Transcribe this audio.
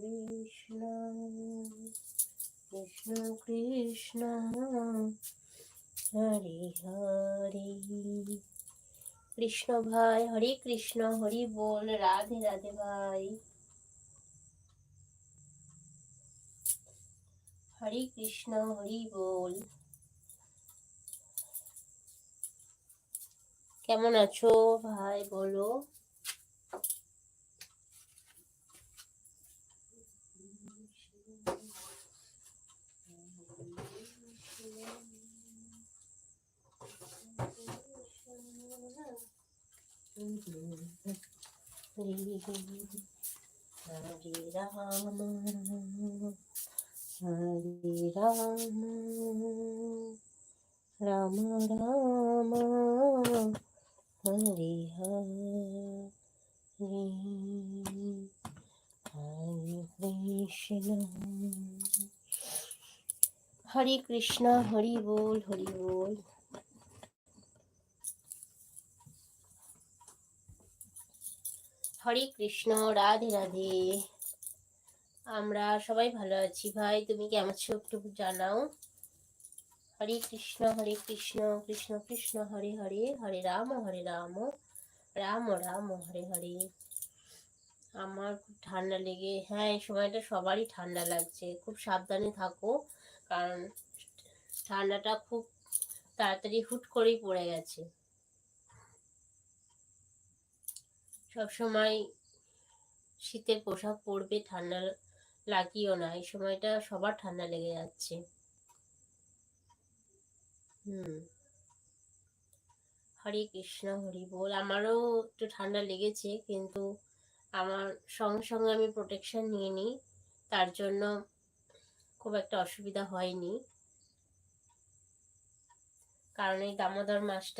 কৃষ্ণ কৃষ্ণ কৃষ্ণ, হরে কৃষ্ণ ভাই, হরে কৃষ্ণ, হরি বল, রাধে রাধে ভাই। হরে কৃষ্ণ, হরি বল। কেমন আছো ভাই, বলো। হরে রাম হরে রাম রাম রাম হরে হরে হরে কৃষ্ণ হরে কৃষ্ণ হরি বল হরি বল হরে কৃষ্ণ, রাধে রাধে। আমরা সবাই ভালো আছি ভাই, তুমি কেমন আছো একটু জানাও। হরে কৃষ্ণ হরে কৃষ্ণ কৃষ্ণ কৃষ্ণ, হরে হরে হরে রাম হরে রাম রাম রাম, হরে হরে। আমার খুব ঠান্ডা লেগে হ্যাঁ এই সময়টা সবারই ঠান্ডা লাগছে, খুব সাবধানে থাকো, কারণ ঠান্ডাটা খুব তাড়াতাড়ি হুট করেই পড়ে গেছে। সবসময় শীতের পোশাক পরবে, ঠান্ডা লাগিও না। এই সময়টা সবার ঠান্ডা লেগে যাচ্ছে। হুম। হরে কৃষ্ণ, হরি বল। আমারও একটু ঠান্ডা লেগেছে, কিন্তু আমার সঙ্গে সঙ্গে আমি প্রোটেকশন নিয়ে নিই। তার জন্য খুব একটা অসুবিধা হয়নি। কারণ এই দামোদর মাসটা